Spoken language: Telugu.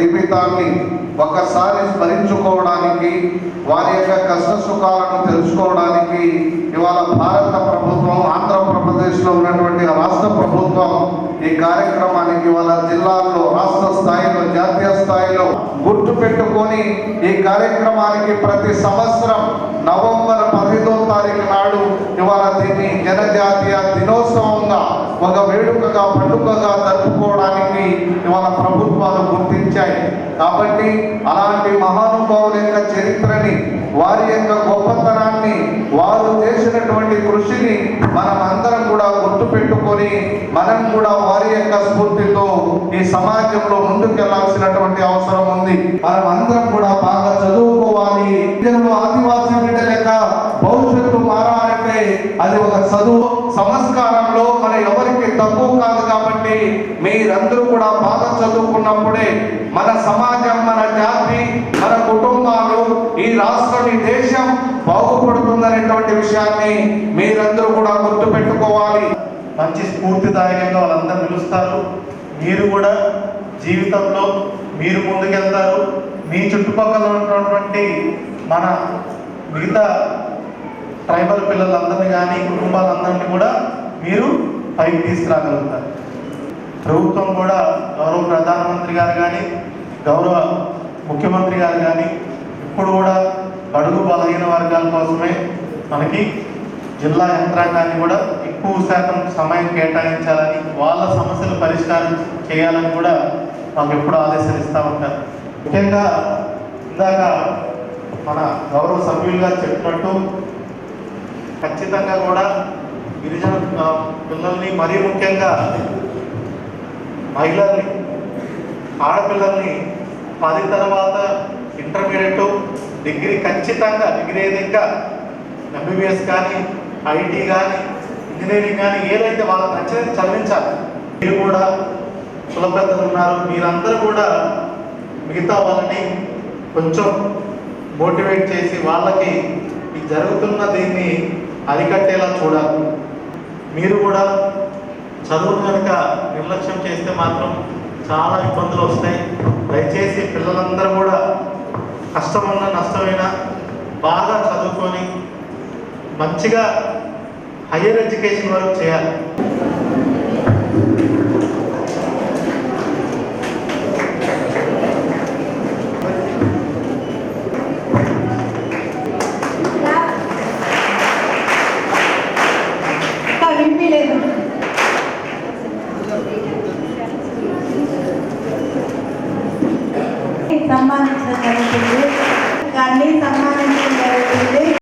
జీవితాన్ని ఒకసారి స్మరించుకోవడానికి వారి యొక్క కష్ట సుఖాలను తెలుసుకోవడానికి ఇవాళ భారత ప్రభుత్వం ఆంధ్రప్రదేశ్లో ఉన్నటువంటి రాష్ట్ర ప్రభుత్వం ఈ కార్యక్రమానికి ఇవాళ జిల్లాల్లో రాష్ట్ర స్థాయిలో జాతీయ స్థాయిలో గుర్తు పెట్టుకొని ఈ కార్యక్రమానికి ప్రతి సంవత్సరం నవంబర్ పదిహేదో తారీఖు నాడు ఇవాళ దీన్ని జనజాతీయ దినోత్సవంగా ఒక వేడుకగా పండుగగా జరుపుకోవడానికి ఇవాళ ప్రభుత్వాలు గుర్తించాయి. కాబట్టి అలాంటి మహానుభావుల యొక్క చరిత్రని వారి యొక్క గొప్పతనాన్ని వారు చేసినటువంటి కృషిని మనం అందరం కూడా గుర్తుపెట్టుకొని మనం కూడా వారి యొక్క స్ఫూర్తితో ఈ సమాజంలో ముందుకెళ్ళాల్సినటువంటి అవసరం ఉంది. మనం అందరం కూడా బాగా మారాలంటే అది ఒక చదువు సంస్కారంలో మన ఎవరికి తక్కువ కాదు కాబట్టి మీరందరూ కూడా బాగా చదువుకున్నప్పుడే మన సమాజం మన జాతి మన కుటుంబాలు ఈ రాష్ట్రం ఈ దేశం బాగుపడుతుందనేటువంటి విషయాన్ని మీరందరూ కూడా గుర్తు పెట్టుకోవాలి మంచి స్ఫూర్తిదాయకంగా వాళ్ళందరూ నిలుస్తారు. మీరు కూడా జీవితంలో మీరు ముందుకెళ్తారు. మీ చుట్టుపక్కల ఉన్నటువంటి మన మిగతా ట్రైబల్ పిల్లలందరినీ కానీ కుటుంబాలందరినీ కూడా మీరు పైకి తీసుకురాగలుగుతారు. ప్రభుత్వం కూడా గౌరవ ప్రధానమంత్రి గారు కానీ గౌరవ ముఖ్యమంత్రి గారు కానీ ఇప్పుడు కూడా బడుగు బలహీన వర్గాల కోసమే మనకి జిల్లా యంత్రాంగాన్ని కూడా ఎక్కువ శాతం సమయం కేటాయించాలని వాళ్ళ సమస్యలు పరిష్కారం చేయాలని కూడా మాకు ఎప్పుడు ఆదేశాలు ఇస్తూ ఉంటారు. ముఖ్యంగా ఇందాక మన గౌరవ సభ్యులుగా చెప్పినట్టు ఖచ్చితంగా కూడా గిరిజన పిల్లల్ని మరీ ముఖ్యంగా మహిళల్ని ఆడపిల్లల్ని పది తర్వాత ఇంటర్మీడియట్ డిగ్రీ ఖచ్చితంగా డిగ్రీ అయితే ఇంకా ఎంబీబీఎస్ కానీ ఐటీ కానీ ఇంజనీరింగ్ కానీ ఏదైతే వాళ్ళకి నచ్చినది చదివించాలి. మీరు కూడా కులపెద్దలు ఉన్నారు మీరందరూ కూడా మిగతా వాళ్ళని కొంచెం మోటివేట్ చేసి వాళ్ళకి ఈ జరుగుతున్న దీన్ని అరికట్టేలా చూడాలి. మీరు కూడా చదువును కనుక నిర్లక్ష్యం చేస్తే మాత్రం చాలా ఇబ్బందులు వస్తాయి. దయచేసి పిల్లలందరూ కూడా కష్టమున్న నష్టమైనా బాగా చదువుకొని మంచిగా హయ్యర్ ఎడ్యుకేషన్ వరకు చేయాలి. సమ్మానించిన జరుగుతుంది కానీ సమ్మానించిన